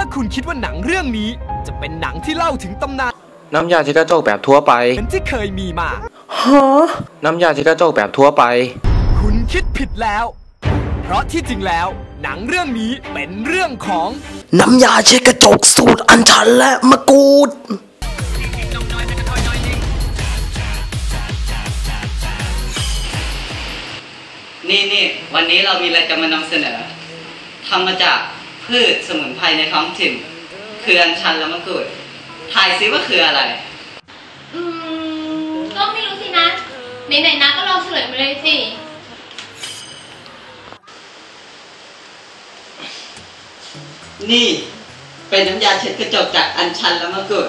ถ้าคุณคิดว่าหนังเรื่องนี้ จะเป็นหนังที่เล่าถึงตำนานน้ำยาเช็ดกระจกแบบทั่วไปที่เคยมีมาน้ำยาเช็ดกระจกแบบทั่วไป คุณคิดผิดแล้ว เพราะที่จริงแล้ว หนังเรื่องนี้เป็นเรื่องของ น้ำยาเช็ดกระจกสูตรอัญชันและมะกรูด นี่นี่วันนี้เรามีอะไรจะมานำเสนอทำมาจาก พืชสมุนไพรในท้องถิ่น คืออัญชันและมะกรูดทายซิว่าคืออะไร อืม ก็ไม่รู้สินะ ไหนๆนะก็ลองเฉลยมาเลยสิ นี่เป็นน้ำยาเช็ดกระจกจากอัญชันและมะกรูด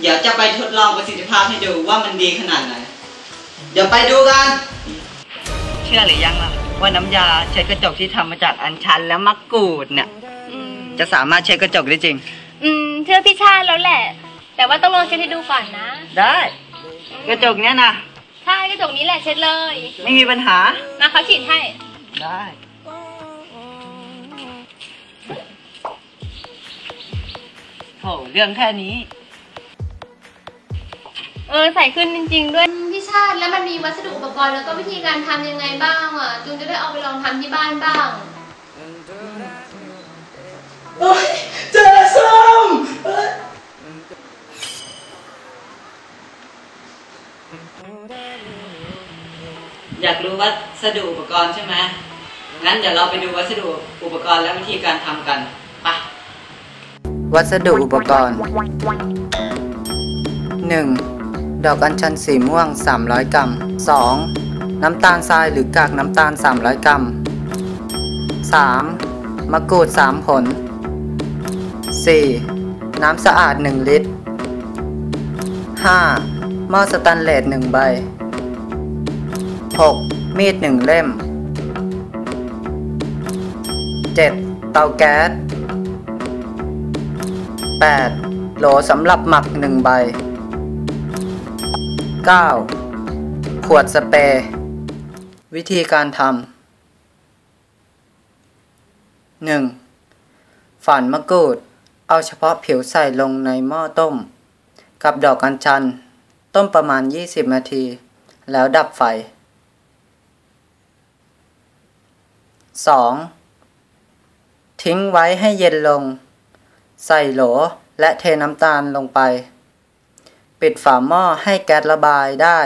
เดี๋ยวจะไปทดลองประสิทธิภาพให้ดูว่ามันดีขนาดไหน เดี๋ยวไปดูกัน เชื่อหรือยังล่ะ ว่าน้ำยาเช็ดกระจกที่ทำมาจากอัญชันและมะกรูดเนี่ยอืมจะสามารถเช็ดกระจกได้จริง อืมเชื่อพี่ชาติแล้วแหละ แต่ว่าต้องลองเช็ดให้ดูก่อนนะได้ กระจกเนี้ยนะใช่กระจกนี้แหละเช็ดเลยไม่มีปัญหามาเขาฉีดให้ ได้ โหเรื่องแค่นี้ เออใส่ขึ้นจริง ๆ ด้วยพี่ ชาติแล้วมันมีวัสดุอุปกรณ์แล้วก็วิธีการทำยังไงบ้างอะจูนจะได้เอาไปลองทำที่บ้านบ้างเจอซ้ำเอ้ยอยากรู้วัสดุอุปกรณ์ใช่ไหมงั้นเดี๋ยวเราไปดูวัสดุอุปกรณ์และวิธีการทำกันไปะวัสดุอุปกรณ์ 1. ดอกอัญชันสีม่วง 300 กรัม 2. น้ำตาลทรายหรือกากน้ำตาล 300 กรัม 3. มะกรูด 3 ผล 4. น้ำสะอาด 1 ลิตร 5. หม้อสแตนเลส1ใบ 6. มีด 1 เล่ม 7. เตาแก๊ส 8. โหลสำหรับหมัก 1 ใบ 9. ขวดสเปรย์วิธีการทำ 1. ฝานมะกรูด เอาเฉพาะผิวใส่ลงในหม้อต้ม กับดอกอัญชัน ต้มประมาณ 20 นาที แล้วดับไฟ 2. ทิ้งไว้ให้เย็นลง ใส่โหลและเทน้ำตาลลงไป ปิดฝาหม้อให้แก๊สระบายได้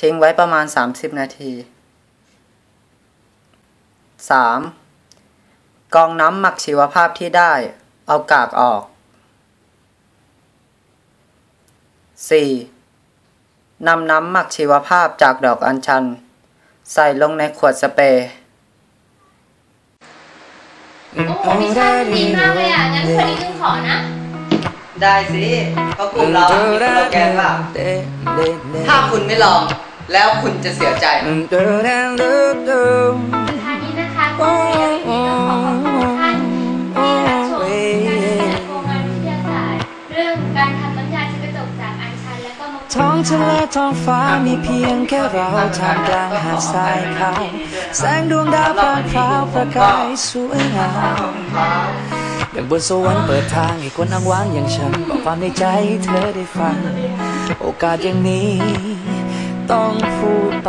ทิ้งไว้ประมาณ 30 นาที 3. กองน้ำหมักชีวภาพที่ได้ เอากากออก 4. นำน้ำหมักชีวภาพจากดอกอัญชัน ใส่ลงในขวดสเปรย์โอ้โหพี่ชาติดีมากเลยอะ งั้นขวดนี้จูนขอนะ ได้สิเพราะกลุ่มเรามีสโลแกนว่าถ้าคุณไม่ลอง แล้วคุณจะเสียใจ สุดท้ายนี้นะคะก็เสียงนี้ก็ขอขอบคุณทุกท่านที่รับชมการแสดงโครงงานวิทยาศาสตร์เรื่องการทำน้ำยาเช็ดกระจกจากอัญชันและก็มะกรูดท้องทะเลท้องฟ้ามีเพียงแค่เราท่ามกลางหาดทรายขาวแสงดวงดาวพรางพราวประกายสวยงามอ ย่างบนสวรรค์เปิดทางให้คนอ้างว้างอย่างฉัน บอกความในใจเธอได้ฟัง โอกาสอย่างนี้ ต้องพูดไป